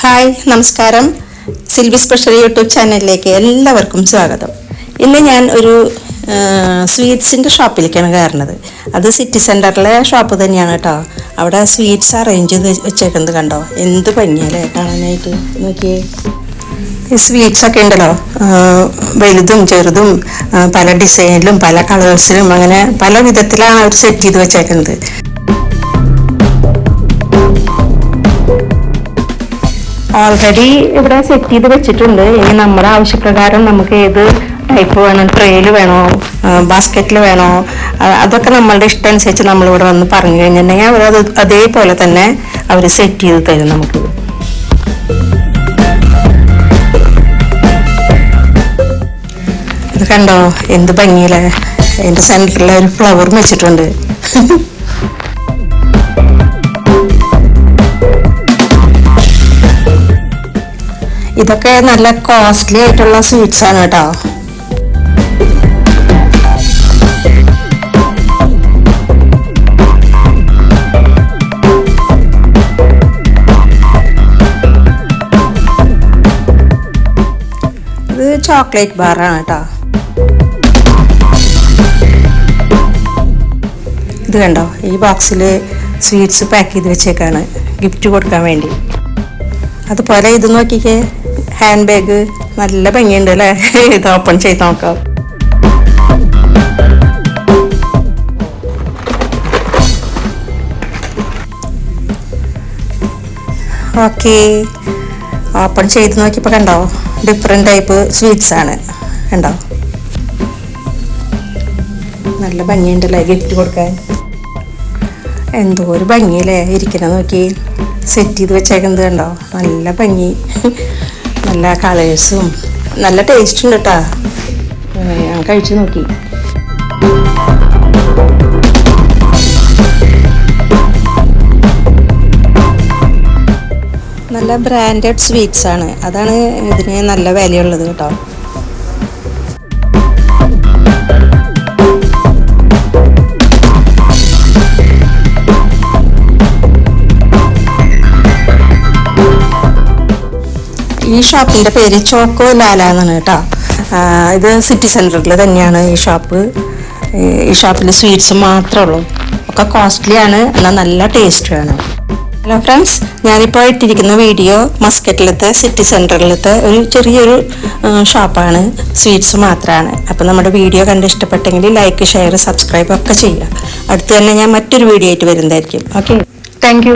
Hi നമസ്കാരം. Silvy special YouTube ചാനലിലേക്ക് എല്ലാവർക്കും സ്വാഗതം. ഇന്ന് ഞാൻ ഒരു സ്വീറ്റ്സിന്റെ ഷോപ്പിലേക്കാണ് കയറുന്നത്. അത് സിറ്റി സെന്ററിലെ ഷോപ്പ് തന്നെയാണ് കേട്ടോ. അവിടെ സ്വീറ്റ്സ് അറേഞ്ച് ചെയ്ത് വെച്ചേക്കുന്നത് കണ്ടോ? എന്ത് ഭംഗിയല്ലേ കാണാനായിട്ട്. നോക്കിയേ. ഈ സ്വീറ്റ്സ് ഒക്കെ ഉണ്ടല്ലോ. വലുതും ചെറുതും പല ഡിസൈനിലും പല കളേഴ്സിലും അങ്ങനെ പല വിധത്തിലാണ് അവർ സെറ്റ് ചെയ്ത് വെച്ചേക്കുന്നത്. ഓൾറെഡി ഇവിടെ സെറ്റ് ചെയ്ത് വെച്ചിട്ടുണ്ട്. ഇനി നമ്മുടെ ആവശ്യപ്രകാരം നമുക്ക് ഏത് ടൈപ്പ് വേണം? ട്രെയിൽ വേണോ? ബാസ്ക്കറ്റിൽ വേണോ? അതൊക്കെ നമ്മളുടെ ഇഷ്ടം അനുസരിച്ച് നമ്മളിവിടെ വന്ന് പറഞ്ഞു കഴിഞ്ഞിട്ടുണ്ടെങ്കിൽ അവർ അത് അതേപോലെ തന്നെ അവർ സെറ്റ് ചെയ്ത് തരും നമുക്ക്. കണ്ടോ? എന്ത് ഭംഗിയില്ലേ? അതിന്റെ സെന്ററിൽ ഒരു ഫ്ലവർ വെച്ചിട്ടുണ്ട്. ഇതൊക്കെ നല്ല കോസ്റ്റ്ലി ആയിട്ടുള്ള സ്വീറ്റ്സ് ആണ് കേട്ടോ. ഇത് ചോക്ലേറ്റ് ബാറാണ് കേട്ടോ. ഇത് കണ്ടോ ഈ ബോക്സിൽ സ്വീറ്റ്സ് പാക്ക് ചെയ്ത് വെച്ചേക്കാണ്. ഗിഫ്റ്റ് കൊടുക്കാൻ വേണ്ടി. അതുപോലെ ഇത് നോക്കിക്കേ. ഹാൻഡ് ബാഗ് നല്ല ഭംഗിയുണ്ട് അല്ലേ? ഇത് ഓപ്പൺ ചെയ്ത് നോക്കാം. ഓക്കെ ഓപ്പൺ ചെയ്ത് നോക്കിയപ്പോൾ കണ്ടോ? ഡിഫറെന്റ് ടൈപ്പ് സ്വീറ്റ്സ് ആണ്. കണ്ടോ? നല്ല ഭംഗിയുണ്ടല്ലേ ഗിഫ്റ്റ് കൊടുക്കാൻ? എന്തോ ഒരു ഭംഗിയല്ലേ ഇരിക്കണ നോക്കി. സെറ്റ് ചെയ്ത് വെച്ചേക്കുന്നത് കണ്ടോ? നല്ല ഭംഗി. നല്ല കളേഴ്സും നല്ല ടേസ്റ്റ് ഉണ്ട് കേട്ടാ ഞാൻ കഴിച്ചു നോക്കി. നല്ല ബ്രാൻഡഡ് സ്വീറ്റ്സ് ആണ്. അതാണ് ഇതിന് നല്ല വിലയുള്ളത് കേട്ടോ ഈ ഷോപ്പിന്റെ പേര് ചോക്കോ ലാല എന്നാണ് കേട്ടോ. ഇത് സിറ്റി സെന്ററിൽ തന്നെയാണ് ഈ ഷോപ്പ്. ഈ- ഷോപ്പിൽ സ്വീറ്റ്സ് മാത്രമേ ഉള്ളൂ. ഒക്കെ കോസ്റ്റ്ലി ആണ് എന്നാൽ നല്ല ടേസ്റ്റ് ആണ് ഹലോ ഫ്രണ്ട്സ് ഞാനിപ്പോൾ ഇട്ടിരിക്കുന്ന വീഡിയോ മസ്കറ്റിലത്തെ സിറ്റി സെന്ററിലത്തെ ഒരു ചെറിയൊരു ഷോപ്പാണ് സ്വീറ്റ്സ് മാത്രമാണ് അപ്പോൾ നമ്മുടെ വീഡിയോ കണ്ട് ഇഷ്ടപ്പെട്ടെങ്കിൽ ലൈക്ക് ഷെയർ സബ്സ്ക്രൈബ് ഒക്കെ ചെയ്യുക. അടുത്ത് തന്നെ ഞാൻ മറ്റൊരു വീഡിയോ ആയിട്ട് വരുന്നതായിരിക്കും. Okay thank